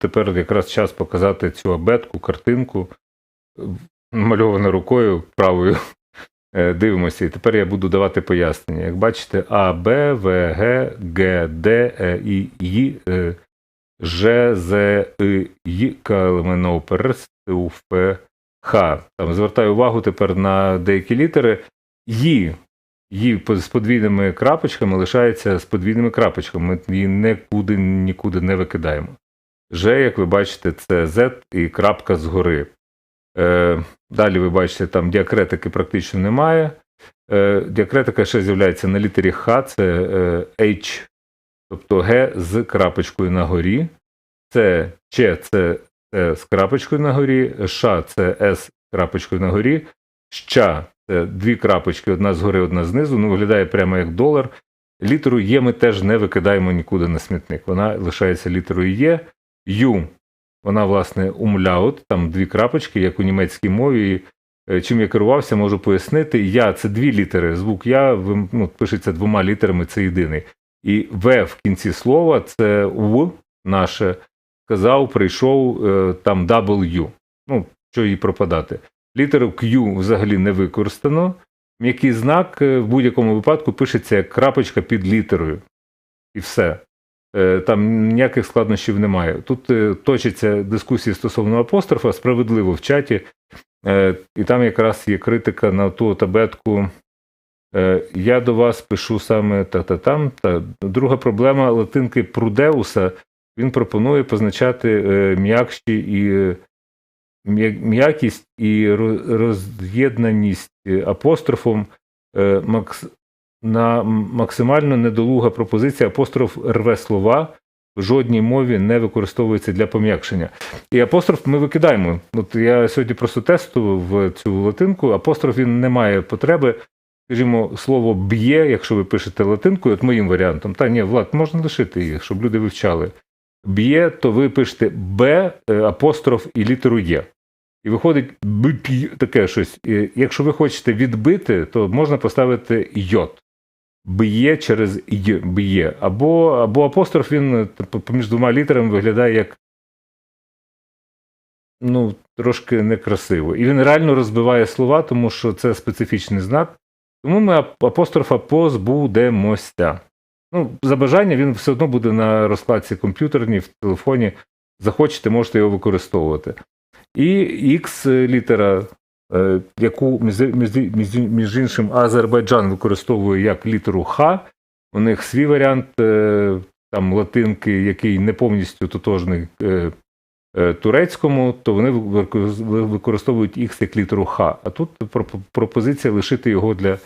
тепер якраз час показати цю абетку, картинку, мальована рукою правою. Е, Дивимося, і тепер я буду давати пояснення. Як бачите, А, Б, В, Г, Г, Д, Е, І, Й, е, Ж, З, И, Й, К, Л, У, Ф, Х. Там звертаю увагу тепер на деякі літери. Ї. Ї з подвійними крапочками лишається з подвійними крапочками. Ми її нікуди нікуди не викидаємо. Ж, як ви бачите, це Z і крапка згори. Е, далі ви бачите, там діакретики практично немає. Е, діакретика ще з'являється на літері Х, це е, H, тобто Г з крапочкою на горі. Це Ч, це С з крапочкою на горі, Ш це С з крапочкою на горі, Щ це дві крапочки, одна згори, одна знизу. Ну, виглядає прямо як долар. Літеру Є ми теж не викидаємо нікуди на смітник. Вона лишається літерою Є. Ю, вона, власне, умляут, там дві крапочки, як у німецькій мові. Е, чим я керувався, можу пояснити. Я це дві літери. Звук я ну, пишеться двома літерами, це єдиний. І В в кінці слова це В наше. Сказав, прийшов е, там W. Ну, що їй пропадати. Літеру Q взагалі не використано. М'який знак е, в будь-якому випадку пишеться як крапочка під літерою. І все. Е, Там ніяких складнощів немає. Тут е, точаться дискусії стосовно апострофа, справедливо в чаті. Е, І там якраз є критика на ту табетку. Я до вас пишу саме та-та-там. Та. Друга проблема латинки прудеуса. Він пропонує позначати м'якші і м'якість і роз'єднаність апострофом макс, на максимально недолуга пропозиція апостроф рве слова в жодній мові не використовується для пом'якшення. І апостроф ми викидаємо. От я сьогодні просто тестував цю латинку. Апостроф він не має потреби. Скажімо, слово б'є, якщо ви пишете латинкою, от моїм варіантом, та ні, Влад, можна лишити їх, щоб люди вивчали. Б'є, то ви пишете Б, е, апостроф і літеру Є. І виходить таке щось. І якщо ви хочете відбити, то можна поставити йод. Б'є через й, б'є. Або, або апостроф він е, поміж двома літерами виглядає як ну, трошки некрасиво. І він реально розбиває слова, тому що це специфічний знак. Тому ми апострофа позбудемося. Ну, за бажання він все одно буде на розкладці комп'ютерній, в телефоні. Захочете, можете його використовувати. І X літера, яку між, іншим Азербайджан використовує як літеру Х. У них свій варіант е, там латинки, який не повністю тотожний е, е, турецькому, то вони використовують X як літеру Х. А тут пропозиція лишити його для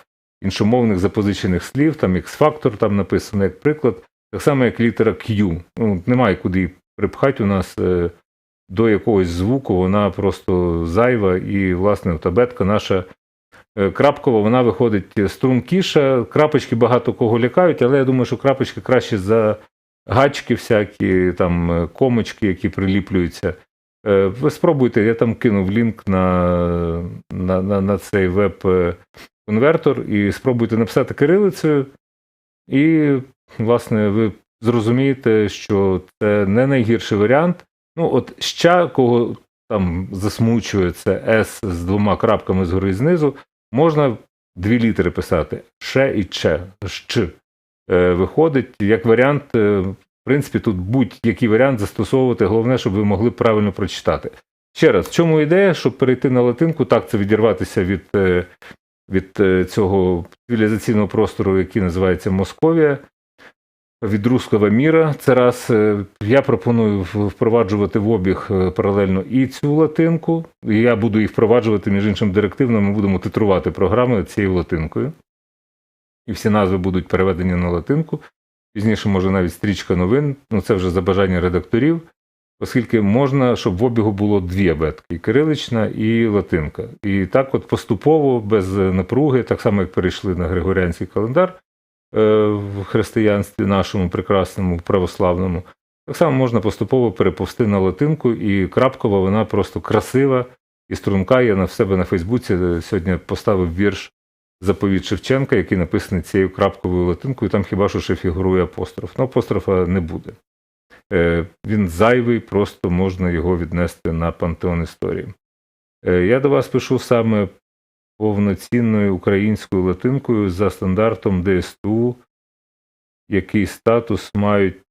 іншомовних запозичених слів, там X-фактор там написано як приклад, так само як літера Q. Ну, немає куди припхати у нас е, до якогось звуку, вона просто зайва, і, власне, табетка наша е, крапкова, вона виходить стрункіша. Крапочки багато кого лякають, але я думаю, що крапочки краще за гачки всякі, там е, комочки, які приліплюються. Е, Ви спробуйте, я там кинув лінк на, на, на, на цей веб-конвертор і спробуйте написати кирилицею, і, власне, ви зрозумієте, що це не найгірший варіант. Ну, от ще кого там засмучує це С з двома крапками згори і знизу, можна дві літери писати Ше і Че, Щ. Е, виходить, як варіант, е, в принципі, тут будь-який варіант застосовувати, головне, щоб ви могли правильно прочитати. Ще раз, в чому ідея, щоб перейти на латинку, так це відірватися від, е, від е, цього цивілізаційного простору, який називається Московія, від руского міра. Це раз е, я пропоную впроваджувати в обіг е, паралельно і цю латинку. І я буду їх впроваджувати, між іншим, директивно. Ми будемо титрувати програми цією латинкою. І всі назви будуть переведені на латинку. Пізніше, може, навіть стрічка новин. Ну, це вже за бажання редакторів, оскільки можна, щоб в обігу було дві абетки: і кирилична і латинка. І так, от поступово, без напруги, так само як перейшли на Григоріанський календар е, в християнстві нашому прекрасному, православному. Так само можна поступово переповсти на латинку, і крапкова вона просто красива і струнка. Я на себе на Фейсбуці е, сьогодні поставив вірш заповіт Шевченка, який написаний цією крапковою латинкою. Там хіба що ще фігурує апостроф. Ну, апострофа не буде. Е, Він зайвий, просто можна його віднести на пантеон історії. Е, Я до вас пишу саме повноцінною українською латинкою за стандартом ДСТУ, який статус мають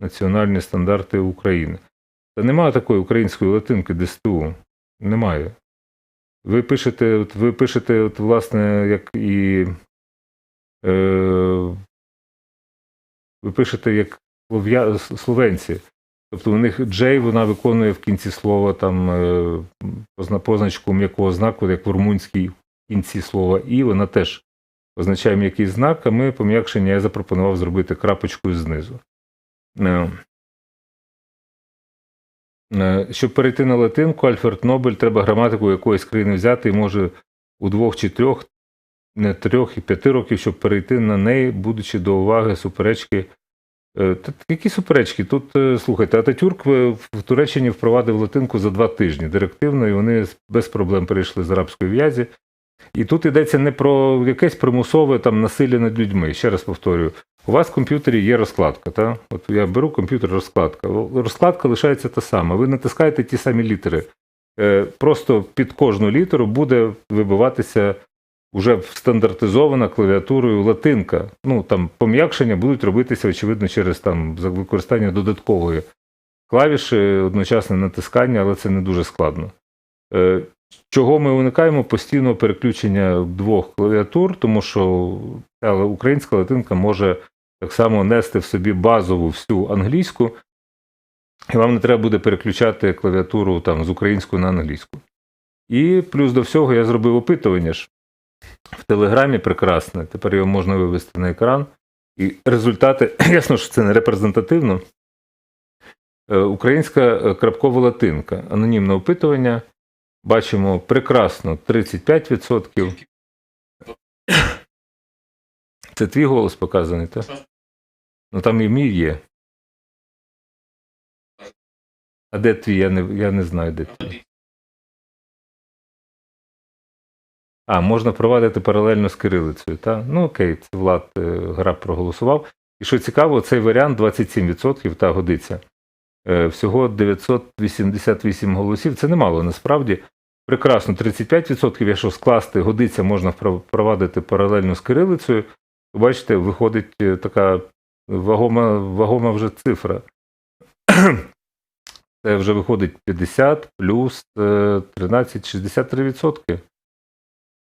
національні стандарти України. Та немає такої української латинки ДСТУ. Немає. Ви пишете, от ви пишете, от, власне, як і. Е, ви пишете як слов'я, словенці. Тобто у них Джей вона виконує в кінці слова там е, позначку м'якого знаку, як в румунській в кінці слова І, вона теж означає м'який знак, а ми пом'якшення я запропонував зробити крапочкою знизу. Е, Е, Щоб перейти на латинку, Альфред Нобель треба граматику якоїсь країни взяти і може у двох чи трьох, не трьох і п'яти років, щоб перейти на неї, будучи до уваги суперечки. Е, Та які суперечки? Тут е, слухайте, Ататюрк в в Туреччині впровадив латинку за два тижні директивно, і вони без проблем перейшли з арабської в'язі. І тут йдеться не про якесь примусове там насилля над людьми. Ще раз повторюю, у вас в комп'ютері є розкладка. Та? От я беру комп'ютер, розкладка. Розкладка лишається та сама. Ви натискаєте ті самі літери. Е, Просто під кожну літеру буде вибиватися вже стандартизована клавіатурою латинка. Ну там пом'якшення будуть робитися, очевидно, через там використання додаткової клавіші, одночасне натискання, але це не дуже складно. Е, Чого ми уникаємо постійного переключення двох клавіатур, тому що ця українська латинка може так само нести в собі базову всю англійську, і вам не треба буде переключати клавіатуру там, з української на англійську. І плюс до всього я зробив опитування ж в Телеграмі прекрасне. Тепер його можна вивести на екран. І результати, ясно, що це не репрезентативно. Е, Українська е, крапкова латинка. Анонімне опитування. Бачимо прекрасно 35%. Це твій голос показаний, так? Ну там і мій є. А де твій? Я не, я не знаю, де твій. А, можна провадити паралельно з кирилицею, так? Ну окей, це Влад е, Граб проголосував. І що цікаво, цей варіант 27% та годиться. Е, Всього 988 голосів. Це немало насправді. Прекрасно, 35%, якщо скласти годиться, можна впро- впровадити паралельно з кирилицею. Бачите, виходить е, така вагома, вагома вже цифра. Це вже виходить 50 плюс е, 13, 63%.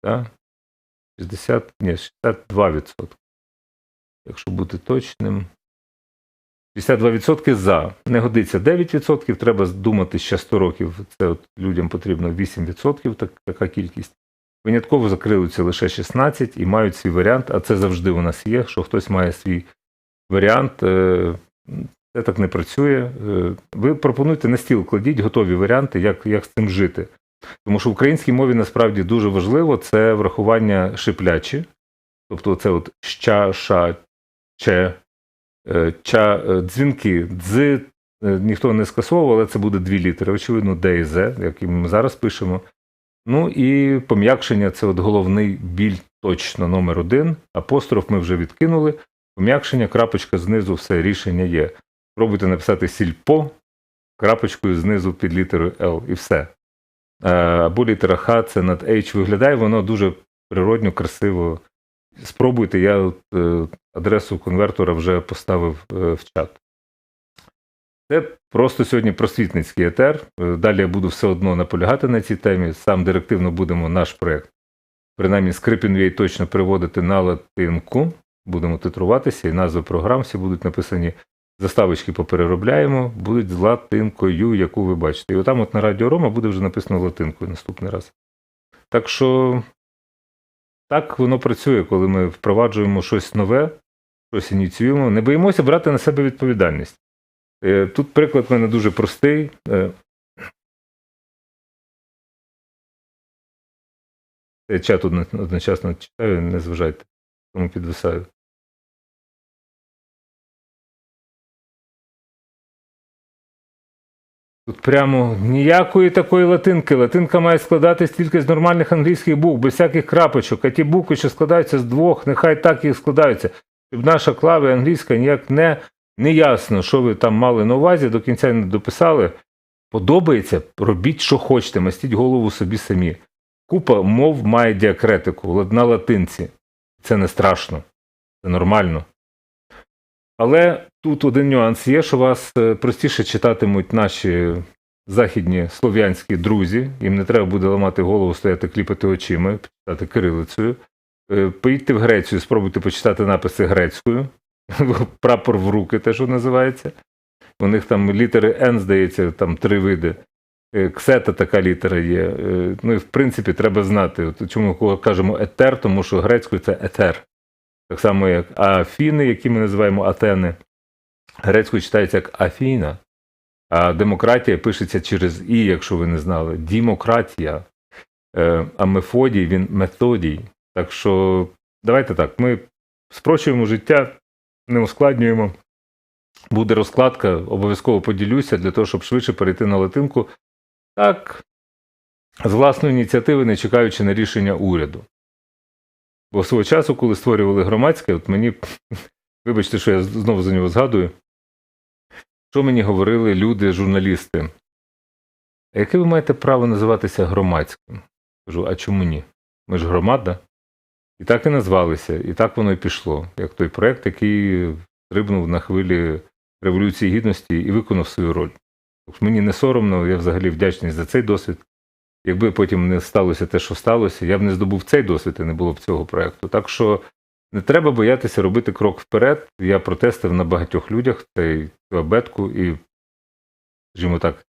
Так? 60, ні, 62%. Якщо бути точним. 52% за. Не годиться 9%, треба думати ще 100 років. Це от людям потрібно 8%, так, така кількість. Винятково закрилися лише 16 і мають свій варіант, а це завжди у нас є, що хтось має свій варіант. е, Це так не працює. Е, Ви пропонуйте на стіл, кладіть готові варіанти, як, як з цим жити. Тому що в українській мові насправді дуже важливо це врахування шиплячі, тобто це от ща, ша, че, е, ча, е, дзвінки, дз, е, ніхто не скасовував, але це буде дві літери, очевидно, Д і З, які ми зараз пишемо. Ну і пом'якшення це от головний біль точно номер один. Апостроф ми вже відкинули. Пом'якшення, крапочка знизу, все рішення є. Пробуйте написати сільпо крапочкою знизу під літерою Л і все. Е, Або літера Х це над H виглядає, воно дуже природньо, красиво. Спробуйте, я от, е, адресу конвертора вже поставив е, в чат. Це просто сьогодні просвітницький етер. Далі я буду все одно наполягати на цій темі. Сам директивно будемо наш проєкт, принаймні Scripin.ua точно переводити на латинку. Будемо титруватися, і назви програм всі будуть написані. Заставочки попереробляємо, будуть з латинкою, яку ви бачите. І отам от на Радіо Рома буде вже написано латинкою наступний раз. Так що так воно працює, коли ми впроваджуємо щось нове, щось ініціюємо. Не боїмося брати на себе відповідальність. Е, Тут приклад в мене дуже простий. Е, чат одночасно читаю, не зважайте, тому підвисаю. Тут прямо ніякої такої латинки. Латинка має складатись тільки з нормальних англійських букв, без всяких крапочок. А ті букви, що складаються з двох, нехай так і складаються. Щоб наша клава англійська ніяк не Неясно, що ви там мали на увазі, до кінця не дописали. Подобається, робіть, що хочете, мастіть голову собі самі. Купа мов має діакретику на латинці. Це не страшно, це нормально. Але тут один нюанс є, що вас е, простіше читатимуть наші західні слов'янські друзі, їм не треба буде ламати голову, стояти, кліпати очима, читати кирилицею. Е, Поїдьте в Грецію, спробуйте почитати написи грецькою. Прапор в руки, те, що називається. У них там літери Н, здається, там три види. Е, Ксета така літера є. Ну і в принципі треба знати. От Чому ми кажемо етер, тому що грецькою це етер. Так само, як Афіни, які ми називаємо Атени. Грецькою читається як Афіна. А демократія пишеться через І, якщо ви не знали. Дімократія. Е, А Мефодій він методій. Так що давайте так, ми спрощуємо життя, не ускладнюємо. Буде розкладка, обов'язково поділюся для того, щоб швидше перейти на латинку. Так, з власної ініціативи, не чекаючи на рішення уряду. Бо свого часу, коли створювали громадське, от мені, вибачте, що я знову за нього згадую, що мені говорили люди, журналісти? «А Яке ви маєте право називатися громадським? Кажу, а чому ні? Ми ж громада. І так і назвалися, і так воно і пішло, як той проект, який стрибнув на хвилі Революції Гідності і виконав свою роль. Тож мені не соромно, я взагалі вдячний за цей досвід. Якби потім не сталося те, що сталося, я б не здобув цей досвід і не було б цього проекту. Так що не треба боятися робити крок вперед. Я протестив на багатьох людях цей цю абетку, і, скажімо так,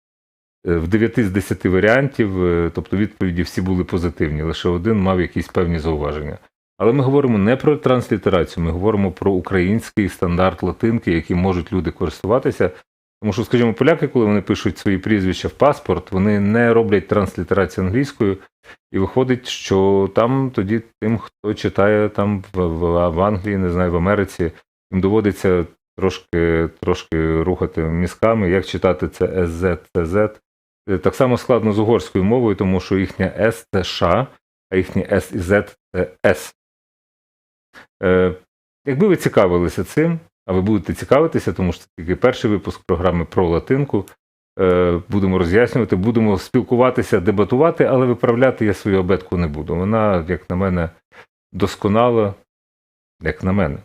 е, в 9 з 10 варіантів, е, тобто відповіді всі були позитивні, лише один мав якісь певні зауваження. Але ми говоримо не про транслітерацію, ми говоримо про український стандарт латинки, яким можуть люди користуватися. Тому що, скажімо, поляки, коли вони пишуть свої прізвища в паспорт, вони не роблять транслітерацію англійською, і виходить, що там тоді тим, хто читає там в, в, в Англії, не знаю, в Америці, їм доводиться трошки трошки рухати мізками, як читати це СЗ, ЦЗ. Так само складно з угорською мовою, тому що їхня С це Ш, а їхні С і З це С. Е, Якби ви цікавилися цим, а ви будете цікавитися, тому що це тільки перший випуск програми про латинку. Е, Будемо роз'яснювати, будемо спілкуватися, дебатувати, але виправляти я свою обетку не буду. Вона, як на мене, досконала, як на мене.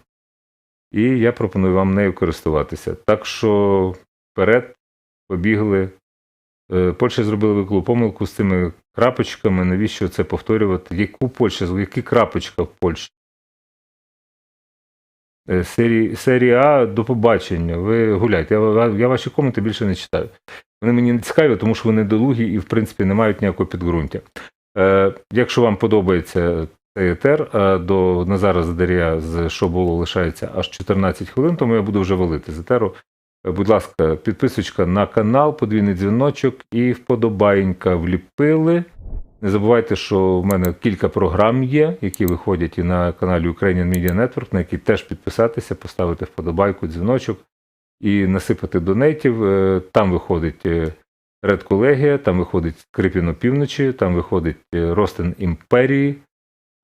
І я пропоную вам нею користуватися. Так що вперед побігли. Е, Польща зробила виклу помилку з цими крапочками. Навіщо це повторювати? Яку Польща, які крапочка в Польщі? Серії, серія А до побачення. Ви гуляйте. Я, я ваші коменти більше не читаю. Вони мені не цікаві, тому що вони долугі і, в принципі, не мають ніякого підґрунтя. Е, Якщо вам подобається цей етер, а до Назара Задарія з що було лишається аж 14 хвилин, тому я буду вже валити з етеру. Е, Будь ласка, підписочка на канал, подвійний дзвіночок і вподобаєнька вліпили. Не забувайте, що в мене кілька програм є, які виходять і на каналі Ukrainian Media Network, на які теж підписатися, поставити вподобайку, дзвіночок і насипати донейтів. Е, Там виходить е, Ред Колегія, там виходить Скрипін опівночі, там виходить е, Ростин Імперії.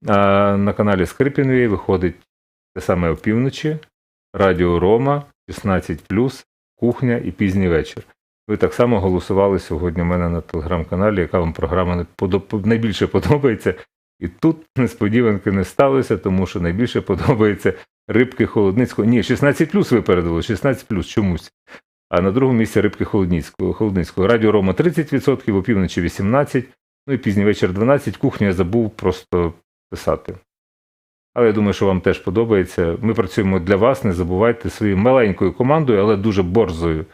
А на каналі Скрипінові виходить те саме опівночі, Радіо Рома, 16, кухня і пізній вечір. Ви так само голосували сьогодні у мене на телеграм-каналі, яка вам програма найбільше подобається. І тут несподіванки не сталося, тому що найбільше подобається рибки Холодницького. Ні, 16 плюс випередило, 16 плюс чомусь. А на другому місці рибки Холодницького. Холодницького. Радіо Рома 30%, опівночі 18%, ну і пізній вечір 12%. Кухню я забув просто писати. Але я думаю, що вам теж подобається. Ми працюємо для вас, не забувайте своєю маленькою командою, але дуже борзою